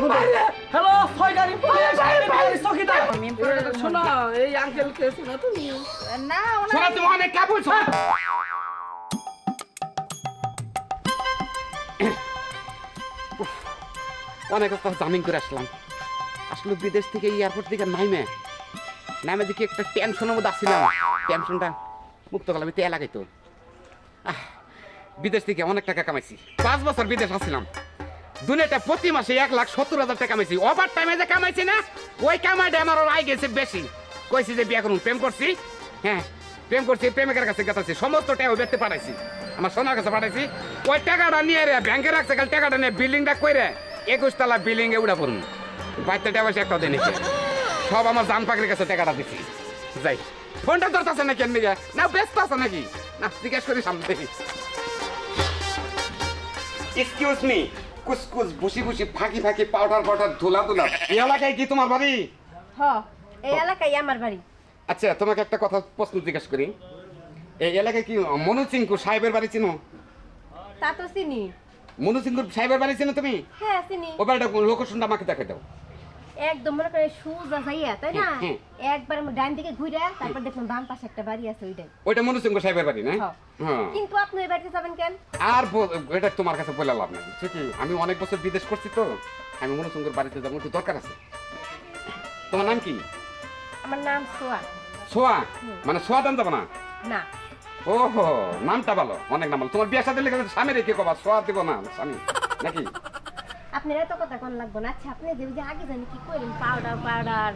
Phone hello ছয় গাড়ি police চকিদার আমি এই আঙ্কেল কে শোনো তুমি। না শোনা তুমি অনেক কা বলছো অনেক কথা জামিন করে আসলাম। আসলে বিদেশ থেকে এয়ারপোর্ট থেকে নাইমে। নাইমে দেখি একটা টেনশনের মধ্যে আসছিলাম টেনশনটা মুক্ত করলাম তেল লাগাইতো আহ, বিদেশ থেকে অনেক টাকা কামাইছি। পাঁচ বছর বিদেশ আসছিলাম দুনিয়াটা প্রতি মাসে এক লাখ সত্তর হাজার টাকা কামাইছি। ওভার টাইমে যে কামাইছি না, ওই কামাইটা আমার ওর আয় গেছে বেশি। কইছি যে বিয়ে করুন, প্রেম করছি। হ্যাঁ প্রেম করছি, প্রেমিকের কাছে গেতাছি, সমস্ত টাকা ব্যক্তি পাঠাইছি। আমার সোনার কাছে পাঠাইছি। ওই টাকাটা নিয়ে রে, ব্যাংকে রাখছে কাল টাকাটা নিয়ে বিল্ডিংটা কইরে, একুশ তলা বিল্ডিং এ উড়া পড়ুন। বাচ্চা টাকা একটা দেন সব আমার জান পাখির কাছে টাকাটা দিছি। যাই, ফোনটা ধরতেছে নাকি এমনি না, ব্যস্ত আছে নাকি? না, জিজ্ঞেস করি সামনে। দেখি এক্সকিউজ মি কুসকুস বসি বসি ফাঁকি ফাঁকি পাউডার পাউডার ধুলা ধুলা। এই এলাকায় কি তোমার বাড়ি? হ এই এলাকায় আমার বাড়ি। আচ্ছা তোমাকে একটা কথা প্রশ্ন জিজ্ঞেস করি। এই এলাকায় কি মনু সিংকু সাহেবের বাড়ি চিনো? তা তো চিনি। মনু সিংকুর সাহেবের বাড়ি চিনো তুমি? হ্যাঁ চিনি। ও বাড়িটা লোকেশনটা আমাকে দেখে দাও। একদম মনে করে সুজা যাইয়া তাই না? একবার আমি ডান দিকে ঘুরে তারপর দেখলাম বাম পাশে একটা বাড়ি আছে ওইটাই। ওইটা মনু সিংকু সাহেবের বাড়ি না? হ্যাঁ। হ্যাঁ। কিন্তু আপনি ওই বাড়িতে যাবেন কেন? আর এটা তোমার কাছে বলে লাভ নাই বুঝছ কি? আমি অনেক বছর বিদেশ করছি তো আমি মনু সিংকুর বাড়িতে যাব একটু দরকার আছে। তোমার নাম কি? আমার নাম সোয়া। সোয়া? মানে সোয়া দাম যাব না? না। ওহো নামটা ভালো অনেক নাম ভালো। তোমার বিয়ে সাথে লেগে স্বামী রেখে কবা? সোয়া দিব না স্বামী। নাকি? আপনার এত কথা কোন লাগবে না আচ্ছা আপনি যে আগে জানি কি করেন powder powder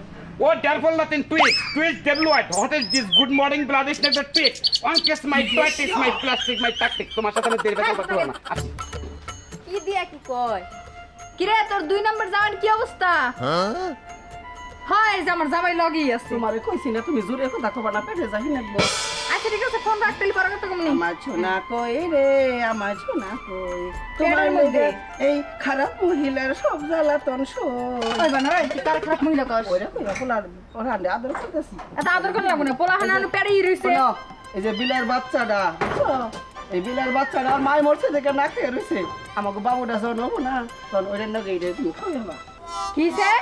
nothing twist. Twist W what? What is this? Good morning, blood is not the twist. One kiss my twist is my plastic, my tactic. তোমার সাথে আমি দেরি কথা না। কি দিয়া কি কয় কিরে তোর দুই নম্বর জামাইয়ের কি অবস্থা হয় যে আমার জামাই লগেই আছে তোমারে কইছি না তুমি জোরে কথা কবা না পেটে যাই নাকবো আচ্ছা ঠিক আছে ফোন রাখতে পরে কথা কমনি আমার ছোনা কই রে আমার ছোনা কই? তোমার মধ্যে। এই খারাপ মহিলার সব জ্বালাতন সই। ওই বানা রে তুই কার খারাপ মহিলা কস? ওইরা কইরা পোলার পড়ালে আদর করতেছি। এত আদর করে লাগবো না পোলা হানা পেড়েই রইছে। এই যে বিলের বাচ্চাটা? এই বিলের বাচ্চাটা আর মায় মরছে দেখে না খেয়ে আমাকে বাবুটা যখন হব না তখন ওইটা নগে এটা তুমি খাওয়াবা কিসে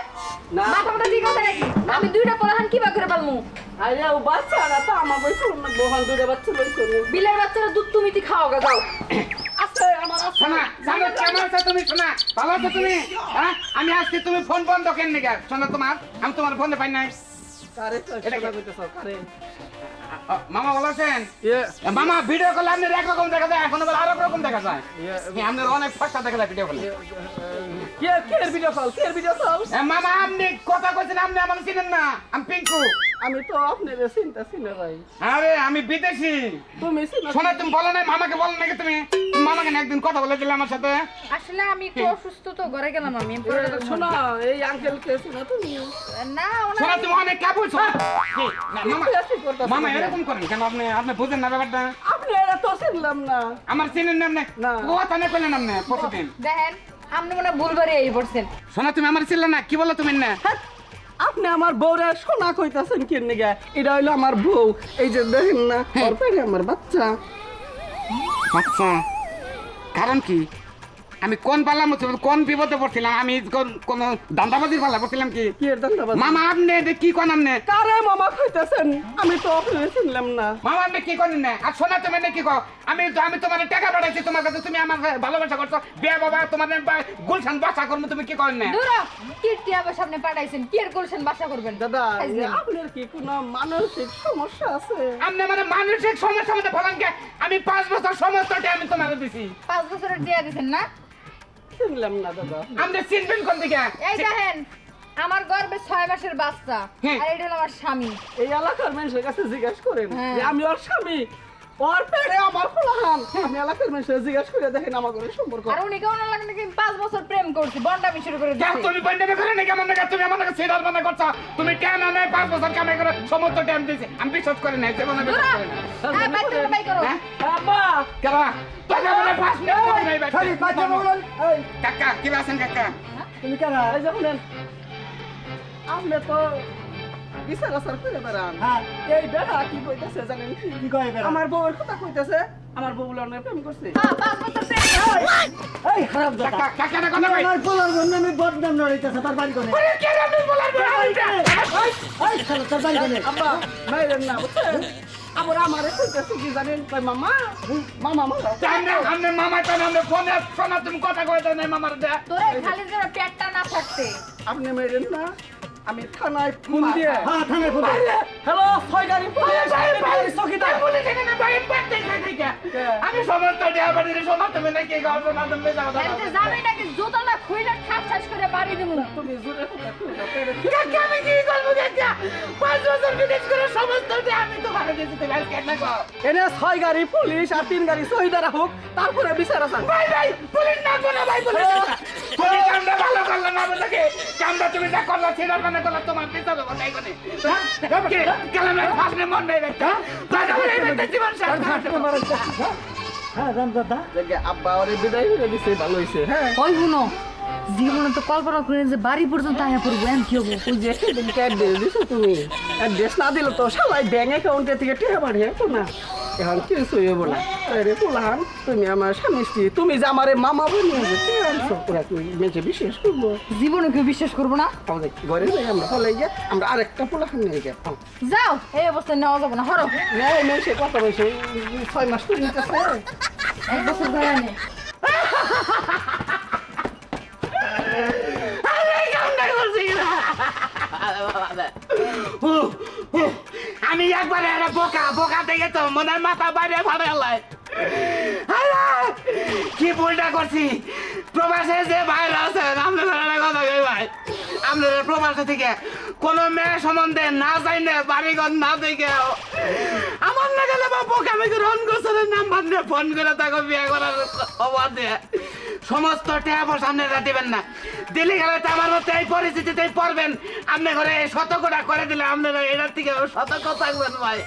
না। মাথা মাথা ঠিক আছে নাকি? আমি দুইটা পোলা হান কিবা করে পালমু? আরে ও বাচ্চাটা তো বাচ্চা বিলের বাচ্চারা দুধ তুমি খাও গা যাও? হ্যাঁ? আমি আজকে তুমি ফোন বন্ধ কেন নিগা? শোনো তোমার, আমি তোমার ফোনে পাই নাই। মামা ভালো আছেন? ইয়ে মামা ভিডিও কলে আপনার একরকম দেখা যায় এখন দেখা যায়। ইয়ে, আপনার অনেক ফসা দেখা যায় ভিডিও কলে কে কে ভিডিও কল কে ভিডিও কল মামা আপনি কথা কইছেন আপনি আমার চিনেন না। আমি পিঙ্কু। আমি তো আপনার চিন্তা চিনে ভাই। আরে আমি বিদেশি। তুমি শোনা তুমি বলো নাই মামাকে বলো নাকি তুমি? মামাকে একদিন কথা বলেছিলে আমার সাথে। আসলে আমি একটু অসুস্থ তো ঘরে গেলাম আমি শোনো এই আঙ্কেল কে শোনো তুমি? না শোনা তুমি অনেক কা বলছো কি? মামা এরকম করেন কেন? আপনি আপনি বুঝেন না ব্যাপারটা। তো চিনলাম না। আমার চিনেন না আপনি না। কথা না করলেন আপনি প্রতিদিন দেখেন আপনি মনে ভুলবারে এই পড়ছেন। শোনা তুমি আমার ছিল না কি বলো তুমি না? হ্যাঁ, আপনি আমার বউরা সোনা কইতাছেন কেন গে এটা হইল আমার বউ। এই যে দেখেন না ওর পেটে আমার বাচ্চা। বাচ্চা। কারণ কি? আমি কোন পাল্লা মতো কোন বিপদে পড়ছিলাম? আমি কোন- কোন দান্দাবাজির পাল্লা পড়ছিলাম কি? কি এর মামা আপনি এটা কি কোন আপনি? কারে মামা কইতাছেন? আমি তো আপনারে চিনলাম না। মামা আপনি কি করেন না? আর শোনা তুমি না কি কো আমি আমি তোমার টাকা পাঠাইছি তোমার কাছে তুমি আমার ভালোবাসা করছ। বিয়া বাবা তোমার গুলশান বাসা করব তুমি কি করেন না? দূর হ। কি টিয়া সামনে পাঠাইছেন? কি আর করছেন বাসা করবেন? দাদা। আপনার কি কোনো মানসিক সমস্যা আছে? আপনি মানে মানসিক সমস্যা মধ্যে বলেন কে? আমি পাঁচ বছর সমস্ত টাইম আমি তোমাকে দিছি। পাঁচ বছরের দিয়া দিছেন না? চিনলাম না দাদা আপনি চিনবেন কোন দিকে এই দেখেন আমার গর্বে ছয় মাসের বাচ্চা হ্যাঁ। আর এটা হলো আমার স্বামী এই এলাকার মানুষের কাছে জিজ্ঞাসা করেন হ্যাঁ। যে আমি ওর স্বামী ওর পেটে আমার খোলাহান আমি এলাকার মানুষের জিজ্ঞাসা করে দেখেন আমার ঘরের সম্পর্ক। আর উনি কেমন লাগে নাকি পাঁচ বছর প্রেম করছি বন্ডামি শুরু করে যা দিচ্ছি তুমি বন্ধে করে নাকি? আমার নাকি তুমি আমার নাকি সিরিয়াল বানা করছ? তুমি কেন না পাঁচ বছর কামাই করে সমস্ত টাইম দিছি আমি বিশ্বাস করি না জীবনে বিশ্বাস করি না হ্যাঁ বাই করো বাই করো। হ্যাঁ? আব্বা কেন? তোকে বলে পাঁচ মিনিট কম নাই খালি বাচ্চা বলুন। এই। কাকা কি আছেন কাকা? তুমি কেন এই যে আপনি তো বিচার আচার করে বেড়ান। হ্যাঁ। এই বেড়া কি কইতেছে জানেন কি? কি কয় বেড়া? আমার বউয়ের কথা কইতেছে আমার বউ লনে প্রেম করছে। হ্যাঁ এই খারাপ কথা আমার পোলার বন্ধু আমি বদনাম নড়াইতেছে তার বাড়ি কোনে? ওরে, কে জানে বলার বড় আইটা? এই শালা তার বাড়ি কোনে? আব্বা মাইরেন না বুঝছেন? আবার আমারে কইতেছে কি জানেন? কই মামা মামা মামা আমনে আমনে মামা তো আমনে ফোনে শোনা তুমি কথা কইতে নাই মামার দে তোরে খালি যেন পেটটা না থাকতে আপনি মেরেন না আমি থানায় ফোন দিয়ে। হ্যাঁ থানায় ফোন দিয়ে হ্যালো ছয় গাড়ি পুলিশ চকিদার পুলিশ এখানে বাইরে নাকি আমি সমস্ত দেয়া বাড়ির সমস্ত মে নাকি গাও শোনা তুমি যাও এতে যাবে নাকি? জুতোটা খুইলে খাপ শেষ করে বাড়ি দেবো। তুমি জোরে কথা কইলা কে কাকা আমি কি বলব কাকা? পাঁচ বছর বিদেশ করে সমস্ত দেয়া আমি তো তুমি এনে ছয় গাড়ি পুলিশ আর তিন গাড়ি শহীদারা হোক তারপরে বিচার আছে। ভাই ভাই পুলিশ না কোনো ভাই পুলিশ না। পুলিশ ভালো করল না আমাদেরকে কামটা তুমি যা করল সেটার মানে করল তোমার কোনে মন নেই জীবন হ্যাঁ রাম দাদা আব্বা ওরে বিদায় করে দিছে ভালো হইছে হ্যাঁ ওই শুনো। জীবনে তো কল্পনা করে যে বাড়ি পর্যন্ত আয়া পড়ব এম কি হব? ওই যে সেদিনকে অ্যাড্রেস দিছো তুমি। অ্যাড্রেস না দিলে তো সবাই ব্যাংক অ্যাকাউন্টে থেকে টাকা পাঠিয়ে তো না। এখন কিছু হইব না। আরে পোলাহান তুমি আমার স্বামী স্ত্রী তুমি যে আমারে মামা আনছো মেয়েকে বিশ্বাস করব। জীবনে কেউ বিশ্বাস করব না? ঘরে যাই আমরা ফলে গিয়ে আমরা আরেকটা পোলাহান নিয়ে যাই যাও এই অবস্থায় নেওয়া যাব না হরো। সে কত বয়সে? ছয় মাস তো নিতেছে। এক বছর ধরে আমি একবারে একটা বোকা বোকা থেকে তো মনের মাথা বাইরে ভাবে কি ভুলটা করছি? প্রবাসে যে বাইরে আছেন আপনাদের কথা কই ভাই? আপনাদের প্রবাসে থেকে কোন মেয়ে সম্বন্ধে না জানে বাড়িঘর না দেখে আমার না গেলে বা বোকা আমি রন গোসলের নাম্বার দিয়ে ফোন করে তাকে বিয়ে করার খবর সমস্ত টেয়া সামনে দিবেন না। দিল্লি গেলে তো আমার মতো এই পরিস্থিতিতেই পড়বেন। আপনি ঘরে সতর্কটা করে দিলে আপনারা এটার থেকে সতর্ক থাকবেন ভাই।